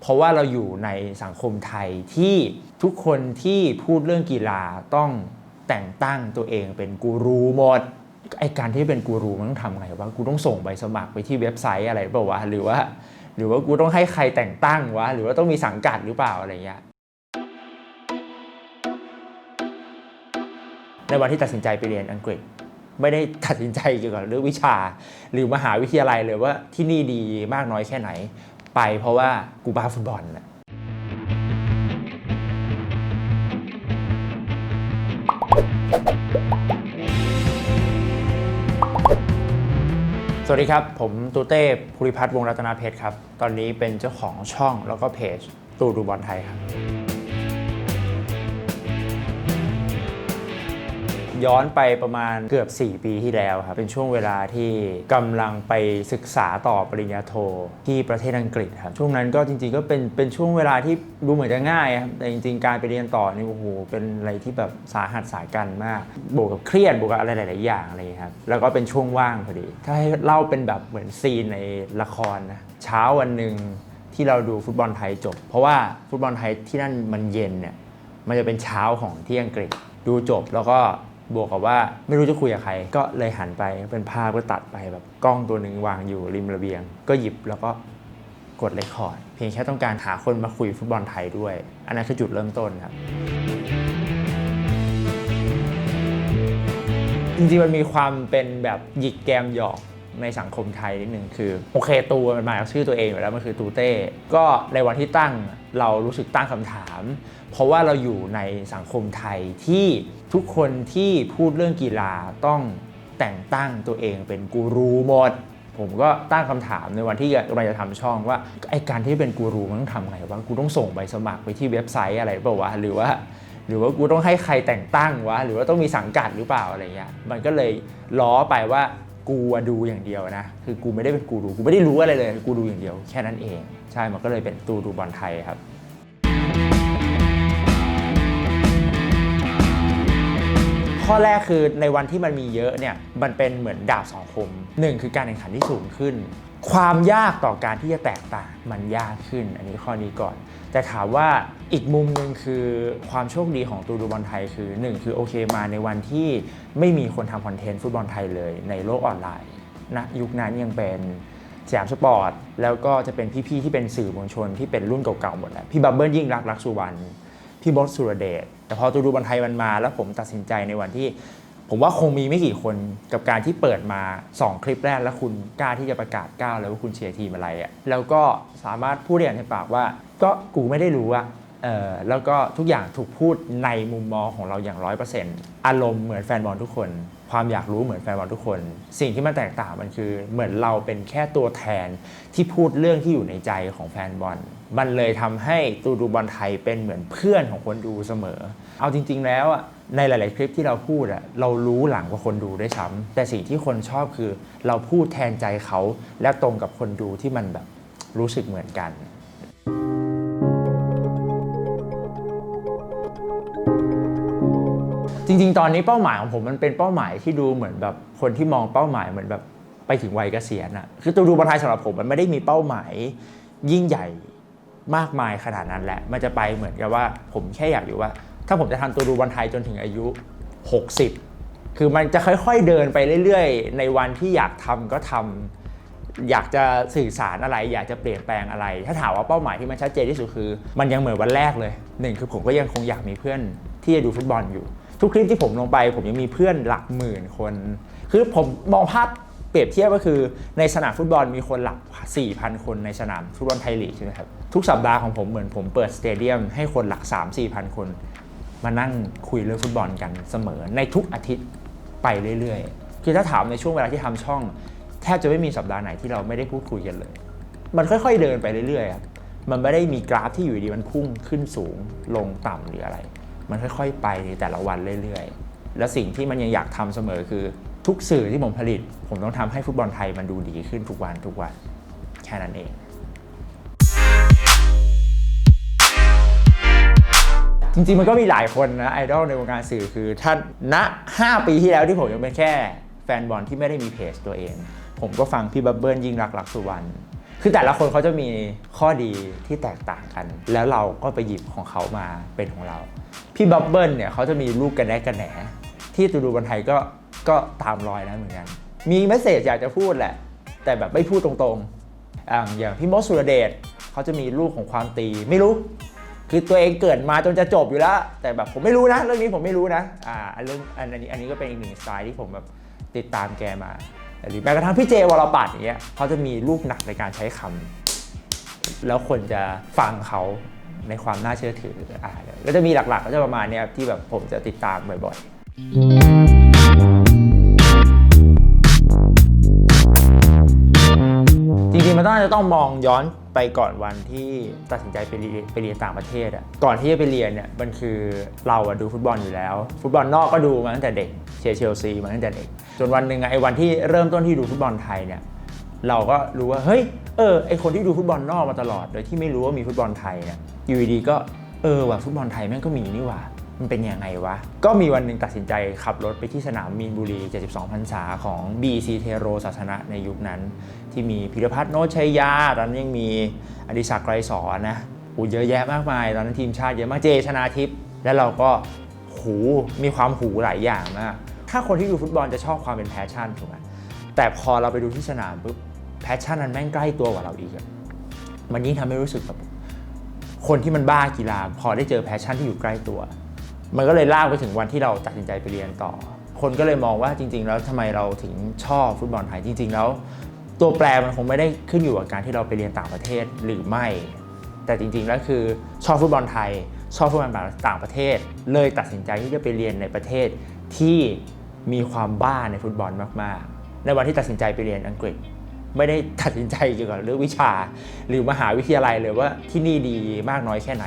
เพราะว่าเราอยู่ในสังคมไทยที่ทุกคนที่พูดเรื่องกีฬาต้องแต่งตั้งตัวเองเป็นกูรูหมดไอการที่เป็นกูรูมันต้องทำไงวะกูต้องส่งใบสมัครไปที่เว็บไซต์อะไรเปล่าวะหรือว่า หรือว่ากูต้องให้ใครแต่งตั้งวะหรือว่าต้องมีสังกัดหรือเปล่าอะไรเงี้ยในวันที่ตัดสินใจไปเรียนอังกฤษ ไม่ได้ตัดสินใจเกี่ยวกับเรื่องวิชา หรือมหาวิทยาลัยเลยว่าที่นี่ดีมากน้อยแค่ไหน ไปเพราะว่ากูบ้าฟุตบอลนะสวัสดีครับ ผมตูเต้ภูริพัฒน์วงรัตนาเพชรครับ ตอนนี้เป็นเจ้าของช่องแล้วก็เพจตูดูบอลไทยครับ ย้อนไปประมาณเกือบ 4 ปีที่แล้วครับ เป็นช่วงเวลาที่กำลังไปศึกษาต่อปริญญาโทที่ประเทศอังกฤษครับ ช่วงนั้นก็จริงๆก็เป็นเป็นช่วงเวลาที่ดูเหมือนจะง่ายครับ แต่จริงๆ การไปเรียนต่อนี่โอ้โหเป็นอะไรที่แบบสาหัสสายกันมาก บวกกับเครียดบวกกับอะไรหลายๆอย่างอะไรอย่างเงี้ยครับ แล้วก็เป็นช่วงว่างพอดี ถ้าให้เล่าเป็นแบบเหมือนซีนในละครนะ เช้าวันหนึ่งที่เราดูฟุตบอลไทยจบ เพราะว่าฟุตบอลไทยที่นั่นมันเย็นเนี่ยมันจะเป็นเช้าของที่อังกฤษดูจบแล้วก็ บวกกับว่าไม่รู้จะคุยกับใคร ก็เลยหันไปเป็นภาพก็ตัดไปแบบกล้องตัวหนึ่งวางอยู่ริมระเบียง ก็หยิบแล้วก็กดเรคคอร์ดเพียงแค่ต้องการหาคนมาคุยฟุตบอลไทยด้วย อันนั้นคือจุดเริ่มต้นครับ จริงๆมันมีความเป็นแบบหยิกแกมหยอก ในสังคมไทยนิดนึงคือ โอเคตูมันมาจากชื่อตัวเองอยู่แล้วมันคือตูเต้ ก็ในวันที่ตั้งเรารู้สึกตั้งคำถาม เพราะว่าเราอยู่ในสังคมไทยที่ทุกคนที่พูดเรื่องกีฬาต้องแต่งตั้งตัวเองเป็นกูรูหมด ผมก็ตั้งคำถามในวันที่กำลังจะทำช่องว่าไอการที่เป็นกูรูมันต้องทำไงวะกูต้องส่งใบสมัครไปที่เว็บไซต์อะไรเปล่าวะหรือว่าหรือว่ากูต้องให้ใครแต่งตั้งวะหรือว่าต้องมีสังกัดหรือเปล่าอะไรเงี้ยมันก็เลยล้อไปว่า กูดูอย่างเดียวนะ คือกูไม่ได้เป็นกูรูกูไม่ได้รู้อะไรเลย กูดูอย่างเดียว แค่นั้นเอง ใช่ มันก็เลยเป็นตูดูบอลไทยครับ ข้อแรกคือในวันที่มันมีเยอะเนี่ยมันเป็นเหมือนดาบสองคมหนึ่งคือการแข่งขันที่สูงขึ้น ความยากต่อการที่จะแตกต่างมันยากขึ้น อันนี้ข้อนี้ก่อน แต่ถามว่าอีกมุมหนึ่งคือความโชคดีของตูดูบอลไทยคือหนึ่งคือโอเคมาในวันที่ไม่มีคนทำคอนเทนต์ฟุตบอลไทยเลยในโลกออนไลน์นะยุคนั้นยังเป็นสยามสปอร์ต แล้วก็จะเป็นพี่ๆที่เป็นสื่อมวลชนที่เป็นรุ่นเก่าๆหมดแหละพี่บับเบิ้ลยิ่งรักรักสุวรรณ พี่บอสสุรเดชแต่พอตูดูบอลไทยมันมา แล้วผมตัดสินใจในวันที่ ผมว่าคงมีไม่กี่คนกับการที่เปิดมา 2 คลิปแรกแล้วคุณกล้าที่จะประกาศก้าวเลยว่าคุณเชียร์ทีมอะไรอะ่ะแล้วก็สามารถพูดได้อย่างในปากว่า ก็กูไม่ได้รู้อะ แล้วก็ทุกอย่างถูกพูดในมุมมองของเราอย่างร้อยเปอร์เซ็นต์อารมณ์เหมือนแฟนบอลทุกคน ความอยากรู้เหมือนแฟนบอลทุกคน สิ่งที่มันแตกต่างมันคือ เหมือนเราเป็นแค่ตัวแทนที่พูดเรื่องที่อยู่ในใจของแฟนบอล มันเลยทำให้ตูดูบอลไทยเป็นเหมือนเพื่อนของคนดูเสมอ เอาจริง ๆ แล้วอะในหลาย ๆ คลิปที่เราพูดอะเรารู้หลังกว่าคนดูได้วยซ้ำแต่สิ่งที่คนชอบคือ เราพูดแทนใจเขาและตรงกับคนดูที่มันแบบรู้สึกเหมือนกัน จริง ๆ ตอนนี้เป้าหมายของผมมันเป็นเป้าหมายที่ดูเหมือนแบบคนที่มองเป้าหมายเหมือนแบบไปถึงวัยเกษียณอะคือตัวดูบอลไทยสำหรับผมมันไม่ได้มีเป้าหมายยิ่งใหญ่มากมายขนาดนั้นแหละ มันจะไปเหมือนกับว่า ผมแค่อยากอยู่ว่า ถ้าผมจะทำตัวดูบอลไทยจนถึงอายุ 60 คือมันจะค่อยๆเดินไปเรื่อยๆ ในวันที่อยากทำก็ทำอยากจะสื่อสารอะไร อยากจะเปลี่ยนแปลงอะไร ถ้าถามว่าเป้าหมายที่มันชัดเจนที่สุดคือ มันยังเหมือนวันแรกเลยหนึ่งคือผมก็ยังคงอยากมีเพื่อนที่จะดูฟุตบอลอยู่ ทุกคลิปที่ผมลงไป ผมยังมีเพื่อนหลักหมื่นคน คือผมมองภาพเปรียบเทียบก็คือในสนามฟุตบอลมีคนหลัก 4,000 คนในสนามฟุตบอลไทยลีกใช่ไหมครับทุกสัปดาห์ของผมเหมือนผมเปิดสเตเดียมให้คนหลัก 3-4,000 คน มานั่งคุยเรื่องฟุตบอลกันเสมอ ในทุกอาทิตย์ไปเรื่อยๆคือถ้าถามในช่วงเวลาที่ทำช่อง แทบจะไม่มีสัปดาห์ไหนที่เราไม่ได้พูดคุยกันเลย มันค่อยๆเดินไปเรื่อยๆครับมันไม่ได้มีกราฟที่อยู่ดีมันพุ่งขึ้นสูงลงต่ำหรืออะไร มันค่อยๆ ไปในแต่ละวันเรื่อยๆ และสิ่งที่มันยังอยากทำเสมอคือ ทุกสื่อที่ผมผลิต ผมต้องทำให้ฟุตบอลไทยมันดูดีขึ้นทุกวันทุกวันแค่นั้นเองจริงๆ มันก็มีหลายคนนะไอดอลในวงการสื่อคือถ้านณ5ปีที่แล้วที่ผมยังเป็นแค่แฟนบอลที่ไม่ได้มีเพจตัวเอง ผมก็ฟังพี่บับเบิ้ลยิ่งรักษณ์รักสุวรรณ คือแต่ละคนเขาจะมีข้อดีที่แตกต่างกัน แล้วเราก็ไปหยิบของเขามาเป็นของเรา พี่บับเบิลเนี่ยเขาจะมีลูกกันแนกกันแหนที่ตูดูบอลไทยก็ก็ตามรอยนะเหมือนกัน มีเมสเซจอยากจะพูดแหละ แต่แบบไม่พูดตรงๆออย่างพี่มดสุรเดชเขาจะมีลูกของความตีไม่รู้ คือตัวเองเกิดมาจนจะจบอยู่แล้ว แต่แบบผมไม่รู้นะ เรื่องนี้ผมไม่รู้นะอ่าเรื่องอันนี้อันนี้ก็เป็นอีกหนึ่งสไตล์ที่ผมแบบติดตามแกมา หรือแม้กระทั่งพี่เจวรปัตรอย่างเงี้ยเขาจะมีลูกหนักในการใช้คำแล้วคนจะฟังเขาในความน่าเชื่อถืออ่าก็จะมีหลักๆ ก็จะประมาณนี้ที่แบบผมจะติดตามบ่อยๆ นต้องจะต้องมองย้อนไปก่อนวันที่ตัดสินใจไปเรียนไปเรียนต่างประเทศอะก่อนที่จะไปเรียนเนี่ยมันคือเราอะดูฟุตบอลอยู่แล้ว ฟุตบอลนอกก็ดูมาตั้งแต่เด็กเชียร์เชลซีมาตั้งแต่เด็กจนวันหนึ่งไอ้วันที่เริ่มต้นที่ดูฟุตบอลไทยเนี่ยเราก็รู้ว่าเฮ้ยเออไอคนที่ดูฟุตบอลนอกมาตลอด โดยที่ไม่รู้ว่ามีฟุตบอลไทยเนี่ยอยู่ดีก็เออว่ะฟุตบอลไทยแม่งก็มีนี่หว่า มันเป็นยังไงวะ ก็มีวันหนึ่งตัดสินใจขับรถไปที่สนามมีนบุรี 72พรรษาของ BC เทโรศาสนะในยุคนั้น ที่มีพิรพัฒน์โนชัยยา ตอนนั้นยังมีอดิศักดิ์ไกรสอนนะอ้เยอะแยะมากมาย ตอนนั้นทีมชาติเยอะมากเจชนาทิพย์แล้วเราก็หูมีความหูหลายอย่างมากถ้าคนที่ดูฟุตบอลจะชอบความเป็นแพชชั่นถูกไหมแต่พอเราไปดูที่สนามปุ๊บแพชชั่นนั้นแม่งใกล้ตัวกว่าเราอีกมันยิ่งทำให้รู้สึกแบบคนที่มันบ้ากีฬาพอได้เจอแพชชั่นที่อยู่ใกล้ตัว มันก็เลยลากไปถึงวันที่เราตัดสินใจไปเรียนต่อ คนก็เลยมองว่าจริง ๆ แล้วทำไมเราถึงชอบฟุตบอลไทยจริง ๆ แล้ว ตัวแปรมันคงไม่ได้ขึ้นอยู่กับการที่เราไปเรียนต่างประเทศหรือไม่ แต่จริงๆแล้วคือชอบฟุตบอลไทย ชอบฟุตบอลต่างประเทศ เลยตัดสินใจที่จะไปเรียนในประเทศที่มีความบ้าในฟุตบอลมากๆ ในวันที่ตัดสินใจไปเรียนอังกฤษ ไม่ได้ตัดสินใจเกี่ยวกับเรื่องวิชา หรือมหาวิทยาลัยเลยว่าที่นี่ดีมากน้อยแค่ไหน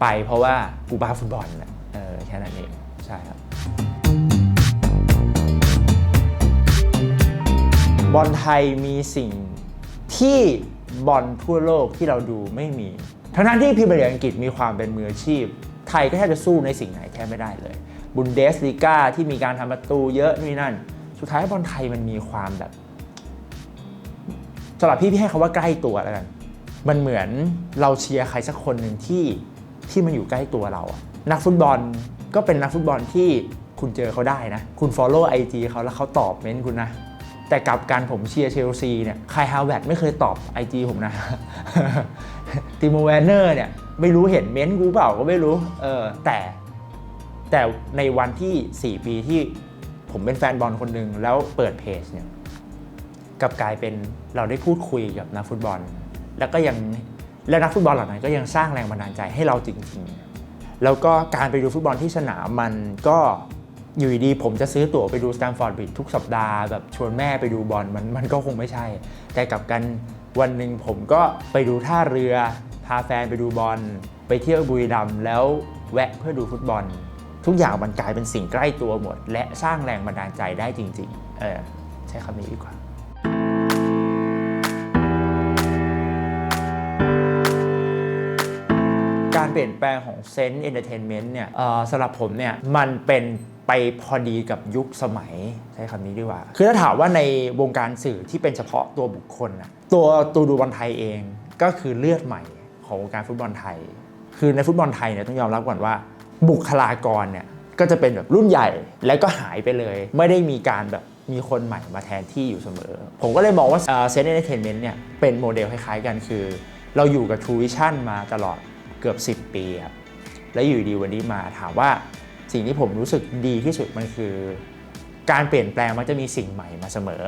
ไปเพราะว่ากูบ้าฟุตบอลนะ แค่นั้นเองใช่ครับบอลไทยมีสิ่งที่บอลทั่วโลกที่เราดูไม่มี ทั้งนั้นที่พรีเมียร์ลีกอังกฤษมีความเป็นมืออาชีพ ไทยก็แทบจะสู้ในสิ่งไหนแทบไม่ได้เลย บุนเดสลีกาที่มีการทำประตูเยอะนี่นั่น สุดท้ายบอลไทยมันมีความแบบสำหรับพี่พี่ให้คาว่าใกล้ตัวแล้วกัน มันเหมือนเราเชียร์ใครสักคนหนึ่งที่ที่มันอยู่ใกล้ตัวเราอะ นักฟุตบอลก็เป็นนักฟุตบอลที่คุณเจอเขาได้นะ คุณ Follow IG เขาแล้วเขาตอบเม้นต์คุณนะ แต่กับการผมเชียร์เชลซีเนี่ยคายฮาวเวิร์ดไม่เคยตอบ IG ผมนะติโมแวนเนอร์เนี่ยไม่รู้เห็นเม้นต์กูเปล่าก็ไม่รู้เออแต่แต่ในวันที่ 4 ปีที่ผมเป็นแฟนบอลคนหนึ่งแล้วเปิดเพจเนี่ยกับกลายเป็นเราได้พูดคุยกับนักฟุตบอล แล้วก็ยังและนักฟุตบอลเหล่านั้นก็ยังสร้างแรงบันดาลใจให้เราจริง ๆ แล้วก็การไปดูฟุตบอลที่สนามมันก็อยู่ดีๆผมจะซื้อตั๋วไปดูสแตมฟอร์ดบริดทุกสัปดาห์แบบชวนแม่ไปดูบอลมันมันก็คงไม่ใช่ แต่กับกันวันหนึ่งผมก็ไปดูท่าเรือ พาแฟนไปดูบอล ไปเที่ยวบุรีรัมย์แล้วแวะเพื่อดูฟุตบอล ทุกอย่างมันกลายเป็นสิ่งใกล้ตัวหมด และสร้างแรงบันดาลใจได้จริงๆ เออใช้คำนี้ดีกว่า เปลี่ยนแปลงของเซนต์เอนเตอร์เทนเมนต์เนี่ยสำหรับผมเนี่ยมันเป็นไปพอดีกับยุคสมัยใช้คำนี้ดีกว่า คือถ้าถามว่าในวงการสื่อที่เป็นเฉพาะตัวบุคคลนะตัวตูดูบอลไทยเองก็คือเลือดใหม่ของวงการฟุตบอลไทย คือในฟุตบอลไทยเนี่ยต้องยอมรับก่อนว่า บุคลากรเนี่ยก็จะเป็นแบบรุ่นใหญ่แล้วก็หายไปเลย ไม่ได้มีการแบบมีคนใหม่มาแทนที่อยู่เสมอ ผมก็เลยมองว่าเซนต์เอนเตอร์เทนเมนต์เนี่ยเป็นโมเดลคล้ายๆกันคือ เราอยู่กับ True Vision มาตลอด เกือบ 10 ปีครับแล้วอยู่ดีวันนี้มาถามว่าสิ่งที่ผมรู้สึกดีที่สุดมันคือ การเปลี่ยนแปลงมันจะมีสิ่งใหม่มาเสมอ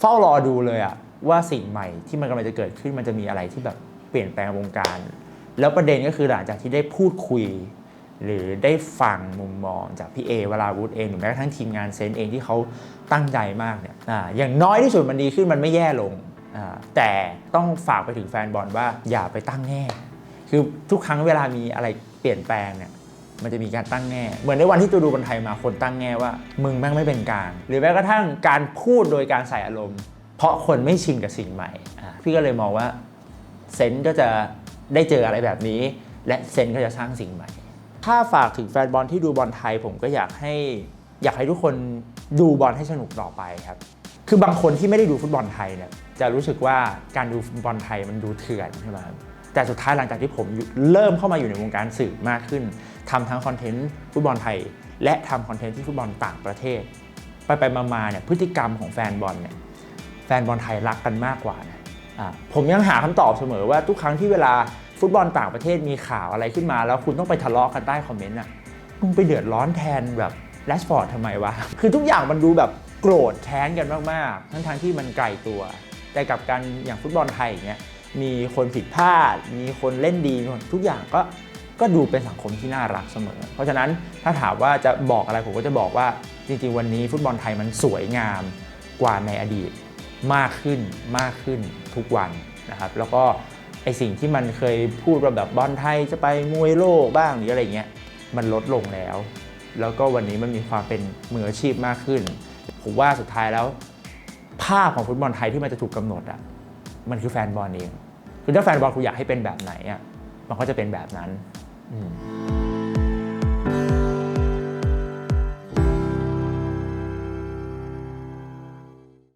เฝ้ารอดูเลยอะว่าสิ่งใหม่ที่มันกำลังจะเกิดขึ้นมันจะมีอะไรที่แบบเปลี่ยนแปลงวงการ แล้วประเด็นก็คือหลังจากที่ได้พูดคุย หรือได้ฟังมุมมองจากพี่เอเวราวุธเองหรือแม้กระทั่งทีมงานเซนต์เองที่เขาตั้งใจมากเนี่ยออย่างน้อยที่สุดมันดีขึ้นมันไม่แย่ลงแต่ต้องฝากไปถึงแฟนบอลว่าอย่าไปตั้งแง่ คือทุกครั้งเวลามีอะไรเปลี่ยนแปลงเนี่ยมันจะมีการตั้งแง่ เหมือนในวันที่ตูดูบอลไทยมาคนตั้งแง่ว่า มึงแม่งไม่เป็นกลาง หรือแม้กระทั่งการพูดโดยการใส่อารมณ์ เพราะคนไม่ชินกับสิ่งใหม่ พี่ก็เลยมองว่าเซนต์ก็จะได้เจออะไรแบบนี้ และเซนต์ก็จะสร้างสิ่งใหม่ ถ้าฝากถึงแฟนบอลที่ดูบอลไทยผมก็อยากให้อยากให้ทุกคนดูบอลให้สนุกต่อไปครับ คือบางคนที่ไม่ได้ดูฟุตบอลไทยเนี่ยจะรู้สึกว่าการดูฟุตบอลไทยมันดูเถื่อนใช่ไหมครับ แต่สุดท้ายหลังจากที่ผมเริ่มเข้ามาอยู่ในวงการสื่อมากขึ้นทำทั้งคอนเทนต์ฟุตบอลไทย และทำคอนเทนต์ที่ฟุตบอลต่างประเทศ ไปไปมาๆเนี่ยพฤติกรรมของแฟนบอลเนี่ยแฟนบอลไทยรักกันมากกว่านะผมยังหาคำตอบเสมอว่าทุกครั้งที่เวลาฟุตบอลต่างประเทศมีข่าวอะไรขึ้นมา แล้วคุณต้องไปทะเลาะกันใต้คอมเมนต์อะมึงไปเดือดร้อนแทนแบบแรชฟอร์ดทำไมวะ คือทุกอย่างมันดูแบบโกรธแค้นกันมาก ๆ ทั้งทางๆที่มันไกลตัว แต่กับการอย่างฟุตบอลไทยอย่างเงี้ย มีคนผิดพลาด มีคนเล่นดีทุกอย่างก็ก็ดูเป็นสังคมที่น่ารักเสมอ เพราะฉะนั้นถ้าถามว่าจะบอกอะไรผมก็จะบอกว่าจริงๆ วันนี้ฟุตบอลไทยมันสวยงามกว่าในอดีตมากขึ้นมากขึ้นทุกวันนะครับ แล้วก็ไอสิ่งที่มันเคยพูดว่าแบบบอลไทยจะไปมวยโลกบ้างหรืออะไรเงี้ยมันลดลงแล้ว แล้วก็วันนี้มันมีความเป็นมืออาชีพมากขึ้น ผมว่าสุดท้ายแล้ว ภาพของฟุตบอลไทยที่มันจะถูกกำหนดอะ มันคือแฟนบอลเองคือถ้าแฟนบอลคุณอยากให้เป็นแบบไหนอะมันก็จะเป็นแบบนั้นอื